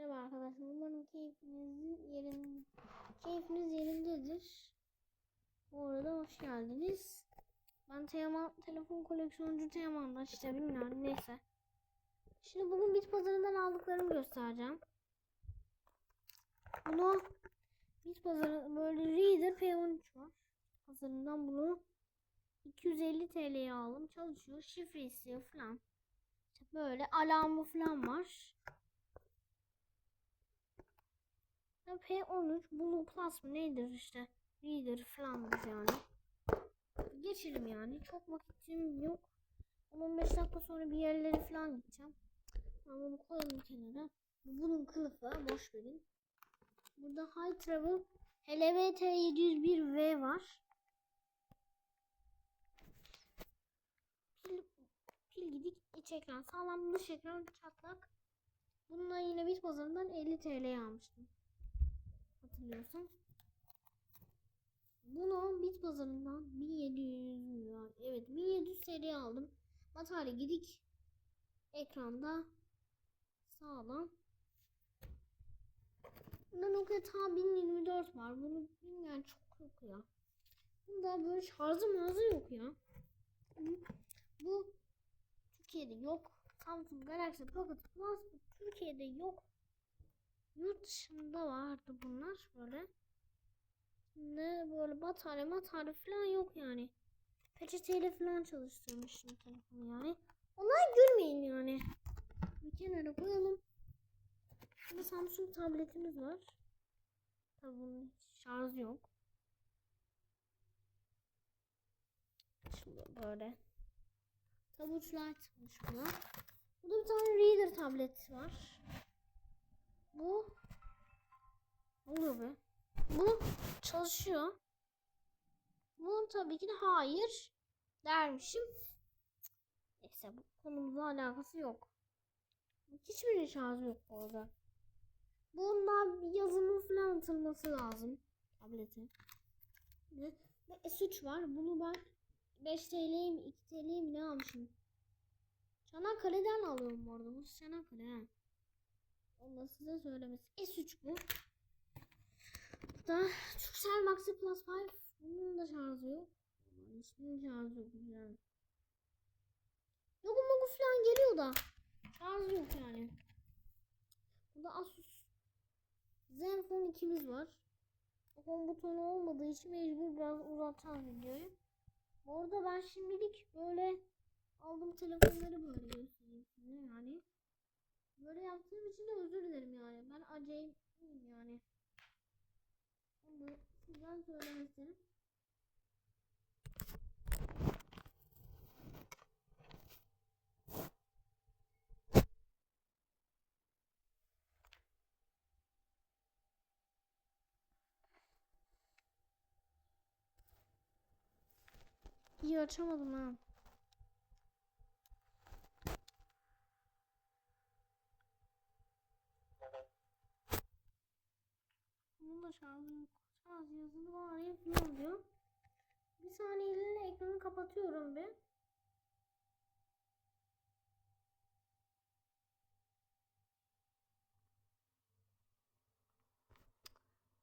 Merhaba arkadaşlar. Umarım keyfinizin yerin keyfiniz yerindedir. Bu arada hoş geldiniz. Ben Teyaman, telefon koleksiyoncu Teyaman'da işte bilmiyorum neyse. Şimdi bugün bit pazarından aldıklarımı göstereceğim. Bunu bit pazarı böyle Reader P13 var. Pazarından bunu 250 TL'ye aldım. Çalışıyor. Şifre istiyor falan. İşte böyle alarmı falan var. Ya P13 Blue Plus mı nedir işte Reader falan yani. Geçelim yani. Çok vakitim yok. 15 dakika sonra bir yerlere falan gideceğim. Ben bunu koyalım kenara. Bu Bunun kılıfı boş verin. Burada High Travel HLVT 701V var. Pil, pil gidik iç ekran. Sağlam dış ekran çatlak. Bununla yine bit pazarından 50 TL'ye almıştım hatırlıyorsan. Bunu bit pazarından 1700 var. Evet 1700 TL aldım. Batarya gidik. Ekranda sağlam. Bunda Nokia Ta 1024 var. Bunu bilmeyen çok yok ya. Bunda böyle şarjı mağazı yok ya. Bu Türkiye'de yok. Samsung Galaxy Pocket Plus Türkiye'de yok. Yurt dışında vardı bunlar böyle. Ne böyle batarya matarya falan yok yani. Peçeteyle falan çalıştırmışım telefonu yani. Onlara gülmeyin yani. Bir kenara koyalım. Burada Samsung tabletimiz var. Tabi bunun şarj yok. Şimdi böyle. Tabuçlar çıkmış buna. Burada bir tane reader tablet var. Bu oluyor be? Bu çalışıyor. Bunun tabii ki de hayır dermişim. Neyse bu konumuzla alakası yok. Hiçbir şarjı yok bu arada. Bundan bir yazılım falan atılması lazım tabletin. Ve, ve S3 var. Bunu ben 5 TL'ye mi 2 TL'ye mi ne almışım? Çanakkale'den alıyorum bu arada. Bu Çanakkale ha. Onu da size söylemesi. S3 bu. Bu da Turkcell Maxi Plus 5. Bunun da şarjı yok. Hiçbirinin şarjı yok. Yani. Yogu mogu falan geliyor da. Şarjı yok yani. Burada Asus Zenfone 2'miz var. Home butonu olmadığı için mecbur biraz uzatacağım videoyu. Bu arada ben şimdilik böyle aldığım telefonları böyle göstereyim size yani. Yaptığım için de özür dilerim yani. Ben acayipim yani. Onu sizden söylemesi. İyi açamadım ha. Yok. Şarj yazılı var ya falan diyor. Bir saniyeliğine ekranı kapatıyorum bir.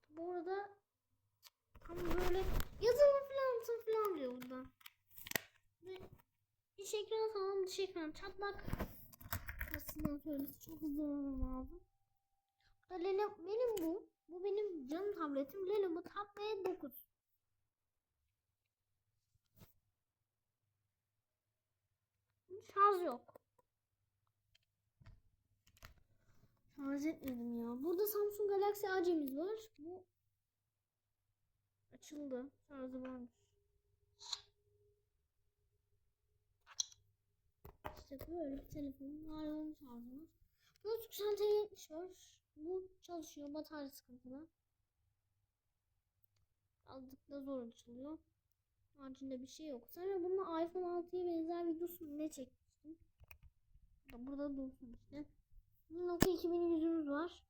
Bu arada tam böyle yazılı falan falan diyor burada. Ve iç ekran sağlam dış ekran çatlak. Aslında söylesi çok hızlı olmam lazım. Lele, benim bu. Bu benim canım tabletim. Lenovo Tab V9. Şarj yok. Şarj etmedim ya. Burada Samsung Galaxy A'cimiz var. Bu açıldı. Şarjı varmış. İşte böyle bir telefon. Var onun şarjı var. Burada Turkcell T70 var. Bu çalışıyor. Batarya sıkıntılı. Azıcık da zor açılıyor. Haricinde bir şey yok. Sonra bununla iPhone 6'ya benzer videosunu ne çekmiştim? Burada dursun işte. Bunun Nokia 2100'ümüz var.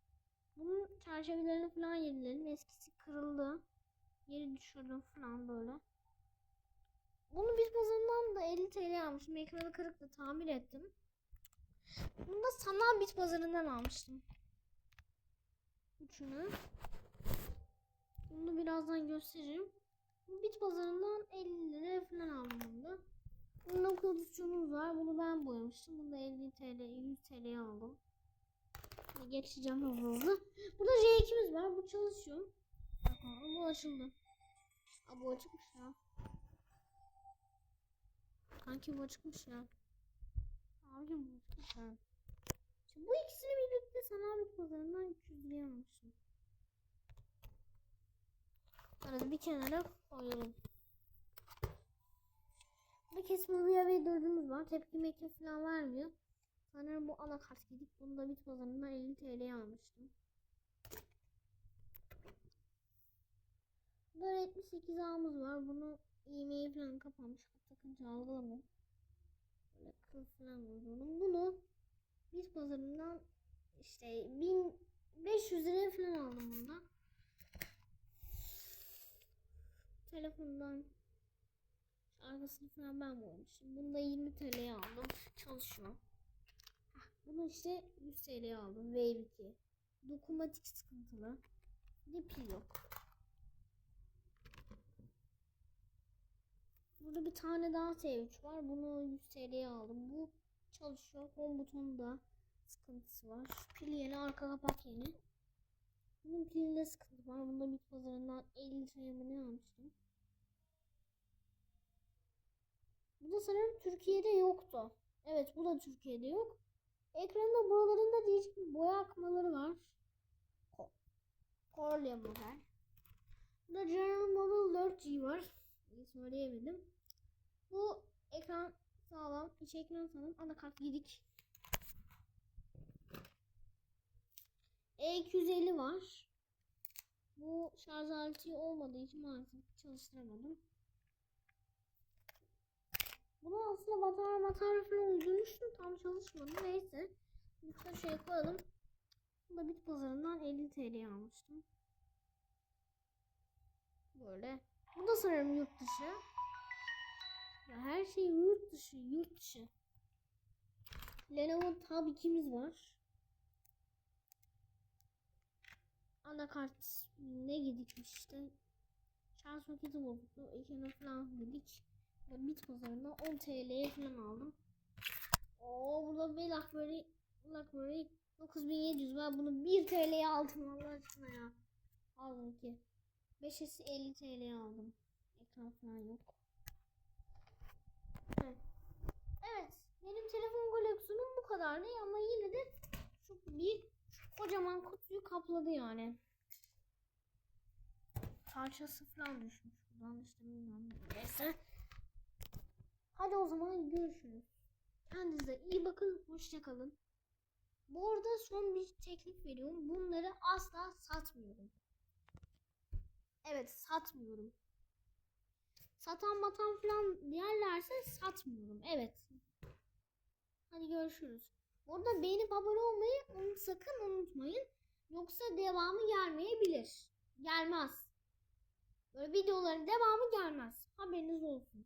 Bunun çerçevelerini falan yeniledim. Eskisi kırıldı. Yeri düşürdüm falan böyle. Bunu bir pazarından da 50 TL almıştım. Ekranı kırıktı tamir ettim. Bunu da sanal bit pazarından almıştım. Üçünü. Bunu birazdan gösteririm. Bit pazarından 50 lira falan aldım bunu. Bunun kılıççığımız var. Bunu ben boyamıştım. Bunu da 50 TL, 100 TL'ye aldım. Geçeceğim hızlı hızlı. Burada J2'miz var. Bu çalışıyor. Aha, bu açıldı. Aa, bu açıkmış ya. Kanki bu açıkmış ya. Abicim bu açıkmış ya. Bu ikisini birlikte sanal pazarından 300 liraya almışım. Arada bir kenara koyalım. Bir kesme rüya ve dördümüz var. Tepki mektubu falan vermiyor. Sanırım bu anakart gidip bunu da bit pazarından 50 TL'ye almıştım. Burada 78 ağımız var. Bunu iğmeyi falan kapamış. Takınca algılamıyor. Böyle kıl falan vurduğunu. Bunu bit pazarından işte 1500 liraya falan aldım bundan. Telefondan arkasını falan ben boyamışım. Bunu da 20 TL'ye aldım. Çalışıyor. Heh, Bunu işte 100 TL'ye aldım. Wave 2. Dokunmatik sıkıntılı. Bir pil yok. Burada bir tane daha T3 var. Bunu 100 TL'ye aldım. Bu çalışıyor. Home butonu da sıkıntısı var. Pil yeni, arka kapak yeni. Bunun pilinde sıkıntı var. Bunda bit pazarından 50 liraya mı ne almıştım? Bu da sanırım Türkiye'de yoktu. Evet bu da Türkiye'de yok. Ekranda buralarında değişik bir boya akmaları var. Corlea model. Burada General Model 4G var. Söyleyemedim. Bu ekran sağlam. iç ekran sağlam. Anakart gidik. E250 var. Bu şarj aleti olmadığı için maalesef çalıştıramadım. Bunu aslında batarya batarya falan uydurmuştum. Tam çalışmadı. Neyse. Lütfen şey koyalım. Bu da bit pazarından 50 TL'ye almıştım. Böyle. Bu da sanırım yurt dışı. Ya her şey yurt dışı, yurt dışı. Lenovo Tab 2'miz var. Anakart ne gidikmiş işte. Şarj soketi bozuktu. İkine falan gidik. Ve bit pazarından 10 TL'ye falan aldım. Oo burada BlackBerry BlackBerry 9700 ben bunu 1 TL'ye aldım Allah aşkına ya. Aldım ki. 5'esi 50 TL'ye aldım. Ekran falan yok. Evet. Evet. Benim telefon koleksiyonum bu kadardı ama yine de şu bir şu kocaman kutuyu kapladı yani. Parçası falan düşmüş buradan işte bilmiyorum. Neyse. Hadi o zaman görüşürüz. Kendinize iyi bakın. Hoşça kalın. Bu arada son bir teklif veriyorum. Bunları asla satmıyorum. Evet satmıyorum. Satan batan falan diğerlerse satmıyorum. Evet. Hadi görüşürüz. Burada beğenip abone olmayı onu sakın unutmayın. Yoksa devamı gelmeyebilir. Gelmez. Böyle videoların devamı gelmez. Haberiniz olsun.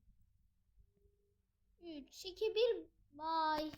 3, 2, 1, bye.